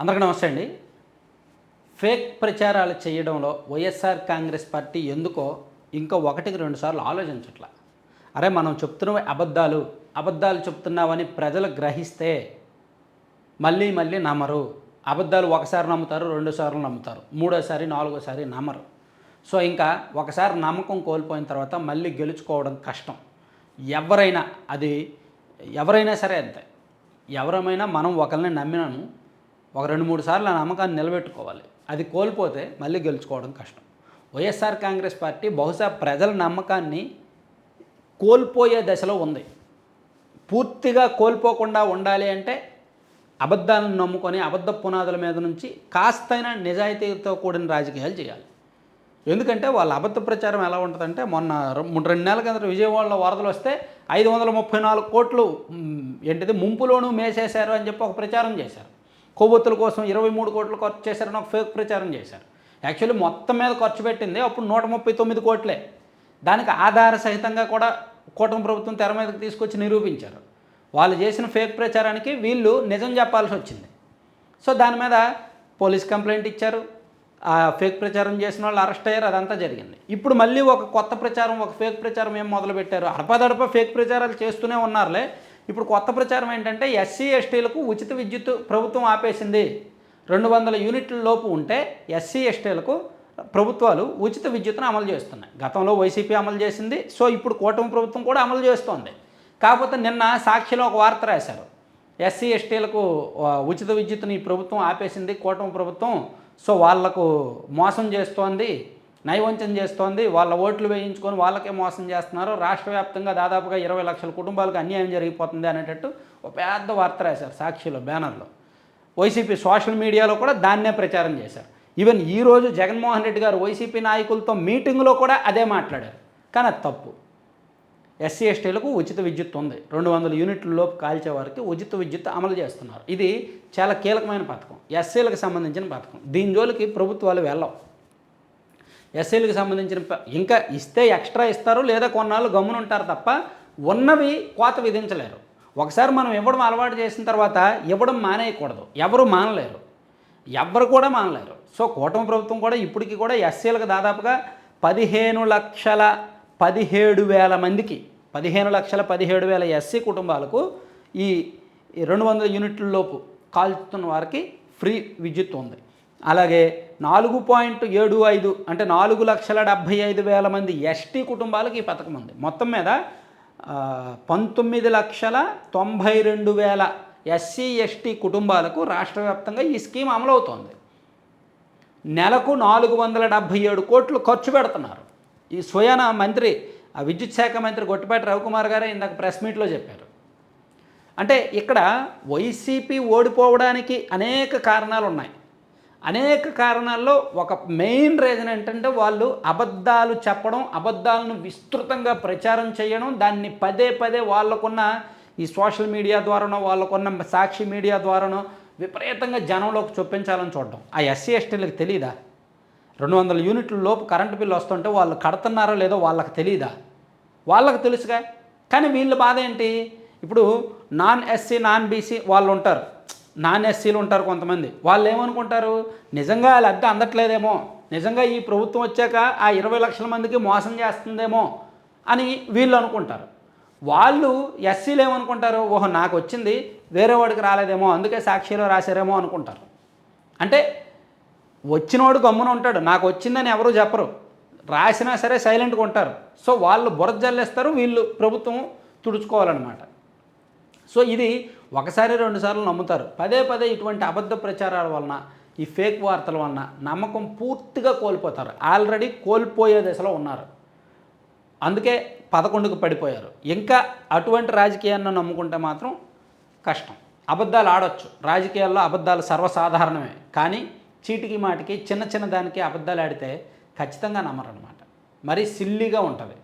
అందరికీ నమస్తే అండి. ఫేక్ ప్రచారాలు చేయడంలో వైఎస్ఆర్ కాంగ్రెస్ పార్టీ ఎందుకో ఇంకా ఒకటికి రెండు సార్లు ఆలోచించట్ల. అరే మనం చెప్తున్న అబద్ధాలు అబద్ధాలు చెప్తున్నామని ప్రజలు గ్రహిస్తే మళ్ళీ మళ్ళీ నమ్మరు. అబద్ధాలు ఒకసారి నమ్ముతారు రెండు సార్లు నమ్ముతారు. మూడోసారి నాలుగోసారి నమ్మరు. సో ఇంకా ఒకసారి నమ్మకం కోల్పోయిన తర్వాత మళ్ళీ గెలుచుకోవడం కష్టం. ఎవరైనా అది ఎవరైనా సరే అంతే. ఎవరమైనా మనం ఒకరిని నమ్మినాము ఒక రెండు మూడు సార్లు ఆ నమ్మకాన్ని నిలబెట్టుకోవాలి. అది కోల్పోతే మళ్ళీ గెలుచుకోవడం కష్టం. వైఎస్ఆర్ కాంగ్రెస్ పార్టీ బహుశా ప్రజల నమ్మకాన్ని కోల్పోయే దశలో ఉంది. పూర్తిగా కోల్పోకుండా ఉండాలి అంటే అబద్ధాలను నమ్ముకొని అబద్ధ పునాదుల మీద నుంచి కాస్తైనా నిజాయితీతో కూడిన రాజకీయాలు చేయాలి. ఎందుకంటే వాళ్ళ అబద్ధ ప్రచారం ఎలా ఉంటుందంటే మొన్న మూడు రెండు నెలల కింద విజయవాడలో వరదలు వస్తే ఐదు వందల ముప్పై నాలుగు కోట్లు ఏంటిది ముంపులోనూ మేసేశారు అని చెప్పి ఒక ప్రచారం చేశారు. కొవ్వొత్తుల కోసం ఇరవై మూడు కోట్లు ఖర్చు చేశారని ఒక ఫేక్ ప్రచారం చేశారు. యాక్చువల్లీ మొత్తం మీద ఖర్చు పెట్టింది అప్పుడు నూట ముప్పై తొమ్మిది కోట్లే. దానికి ఆధార సహితంగా కూడా కూటమి ప్రభుత్వం తెర మీదకి తీసుకొచ్చి నిరూపించారు. వాళ్ళు చేసిన ఫేక్ ప్రచారానికి వీళ్ళు నిజం చెప్పాల్సి వచ్చింది. సో దాని మీద పోలీస్ కంప్లైంట్ ఇచ్చారు. ఆ ఫేక్ ప్రచారం చేసిన వాళ్ళు అరెస్ట్ అయ్యారు. అదంతా జరిగింది. ఇప్పుడు మళ్ళీ ఒక కొత్త ప్రచారం ఒక ఫేక్ ప్రచారం ఏం మొదలు పెట్టారు అడపదడప ఫేక్ ప్రచారాలు చేస్తూనే ఉన్నారులే. ఇప్పుడు కొత్త ప్రచారం ఏంటంటే ఎస్సీ ఎస్టీలకు ఉచిత విద్యుత్ ప్రభుత్వం ఆపేసింది. రెండు వందల యూనిట్ల లోపు ఉంటే ఎస్సీ ఎస్టీలకు ప్రభుత్వాలు ఉచిత విద్యుత్తును అమలు చేస్తున్నాయి. గతంలో వైసీపీ అమలు చేసింది. సో ఇప్పుడు కూటమి ప్రభుత్వం కూడా అమలు చేస్తోంది. కాకపోతే నిన్న సాక్షిలో ఒక వార్త రాశారు. ఎస్సీ ఎస్టీలకు ఉచిత విద్యుత్ని ఈ ప్రభుత్వం ఆపేసింది కూటమి ప్రభుత్వం. సో వాళ్ళకు మోసం చేస్తోంది. నైవంచం చేస్తోంది. వాళ్ళ ఓట్లు వేయించుకొని వాళ్ళకే మోసం చేస్తున్నారు. రాష్ట్ర వ్యాప్తంగా దాదాపుగా ఇరవై లక్షల కుటుంబాలకు అన్యాయం జరిగిపోతుంది అనేటట్టు ఒక పెద్ద వార్త రాశారు సాక్షిలో బ్యానర్లో. వైసీపీ సోషల్ మీడియాలో కూడా దాన్నే ప్రచారం చేశారు. ఈవెన్ ఈరోజు జగన్మోహన్ రెడ్డి గారు వైసీపీ నాయకులతో మీటింగ్లో కూడా అదే మాట్లాడారు. కానీ అది తప్పు. ఎస్సీ ఎస్టీలకు ఉచిత విద్యుత్ ఉంది. రెండు వందల యూనిట్ల లోపు కాల్చే వారికి ఉచిత విద్యుత్ అమలు చేస్తున్నారు. ఇది చాలా కీలకమైన పథకం. ఎస్సీలకు సంబంధించిన పథకం. దీని జోలికి ప్రభుత్వాలు వెళ్ళవు. ఎస్ఐలకు సంబంధించిన ఇంకా ఇస్తే ఎక్స్ట్రా ఇస్తారు లేదా కొన్నాళ్ళు గమ్మున ఉంటారు తప్ప ఉన్నవి కోత విధించలేరు. ఒకసారి మనం ఇవ్వడం అలవాటు చేసిన తర్వాత ఇవ్వడం మానేయకూడదు. ఎవరు మానలేరు. ఎవ్వరు కూడా మానలేరు. సో కూటమి ప్రభుత్వం కూడా ఇప్పటికి కూడా ఎస్సీలకు దాదాపుగా పదిహేను లక్షల పదిహేడు వేల మందికి పదిహేను లక్షల పదిహేడు వేల ఎస్సీ కుటుంబాలకు ఈ ఈ రెండు వందల యూనిట్ల లోపు కాల్చుతున్న వారికి ఫ్రీ విద్యుత్ ఉంది. అలాగే నాలుగు పాయింట్ ఏడు ఐదు అంటే నాలుగు లక్షల డెబ్భై ఐదు వేల మంది ఎస్టీ కుటుంబాలకు ఈ పథకం ఉంది. మొత్తం మీద పంతొమ్మిది లక్షల తొంభై రెండు వేల ఎస్సీ ఎస్టీ కుటుంబాలకు రాష్ట్ర వ్యాప్తంగా ఈ స్కీమ్ అమలవుతోంది నెలకు నాలుగు వందల డెబ్భై ఏడు కోట్లు ఖర్చు పెడుతున్నారు. ఈ స్వయాన మంత్రి ఆ విద్యుత్ శాఖ మంత్రి గొట్టిపాటి రవికుమార్ గారే ఇందాక ప్రెస్ మీట్లో చెప్పారు. అంటే ఇక్కడ వైసీపీ ఓడిపోవడానికి అనేక కారణాలు ఉన్నాయి అనేక కారణాల్లో ఒక మెయిన్ రీజన్ ఏంటంటే వాళ్ళు అబద్ధాలు చెప్పడం అబద్ధాలను విస్తృతంగా ప్రచారం చేయడం దాన్ని పదే పదే వాళ్ళకున్న ఈ సోషల్ మీడియా ద్వారానో వాళ్ళకున్న సాక్షి మీడియా ద్వారానో విపరీతంగా జనంలోకి చొప్పించాలని చూడడం ఆ ఎస్సీ ఎస్టీలకు తెలియదా రెండు వందల యూనిట్ల లోపు కరెంటు బిల్లు వస్తుంటే వాళ్ళు కడుతున్నారో లేదో వాళ్ళకి తెలియదా వాళ్ళకి తెలుసుగా. కానీ వీళ్ళ బాధ ఏంటి? ఇప్పుడు నాన్ ఎస్సీ నాన్ బీసీ వాళ్ళు ఉంటారు. నాన్ ఎస్సీలు ఉంటారు కొంతమంది. వాళ్ళు ఏమనుకుంటారు? నిజంగా లబ్ధి అందట్లేదేమో. నిజంగా ఈ ప్రభుత్వం వచ్చాక ఆ ఇరవై లక్షల మందికి మోసం చేస్తుందేమో అని వీళ్ళు అనుకుంటారు. వాళ్ళు ఎస్సీలు ఏమనుకుంటారు? ఓహో నాకు వచ్చింది వేరే వాడికి రాలేదేమో అందుకే సాక్షిలో రాశారేమో అనుకుంటారు. అంటే వచ్చినోడు గమ్మున ఉంటాడు. నాకు వచ్చిందని ఎవరు చెప్పరు. రాసినా సరే సైలెంట్గా ఉంటారు. సో వాళ్ళు బురద జల్లేస్తారు వీళ్ళు ప్రభుత్వం తుడుచుకోవాలన్నమాట. సో ఇది ఒకసారి రెండుసార్లు నమ్ముతారు. పదే పదే ఇటువంటి అబద్ధ ప్రచారాల వలన ఈ ఫేక్ వార్తల వలన నమ్మకం పూర్తిగా కోల్పోతారు. ఆల్రెడీ కోల్పోయే దశలో ఉన్నారు. అందుకే పదకొండుకు పడిపోయారు. ఇంకా అటువంటి రాజకీయాన్ని నమ్ముకుంటే మాత్రం కష్టం. అబద్ధాలు ఆడొచ్చు. రాజకీయాల్లో అబద్ధాలు సర్వసాధారణమే. కానీ చీటికి మాటికి చిన్న చిన్న దానికి అబద్ధాలు ఆడితే ఖచ్చితంగా నమ్మరనమాట మరీ సిల్లీగా ఉంటుంది.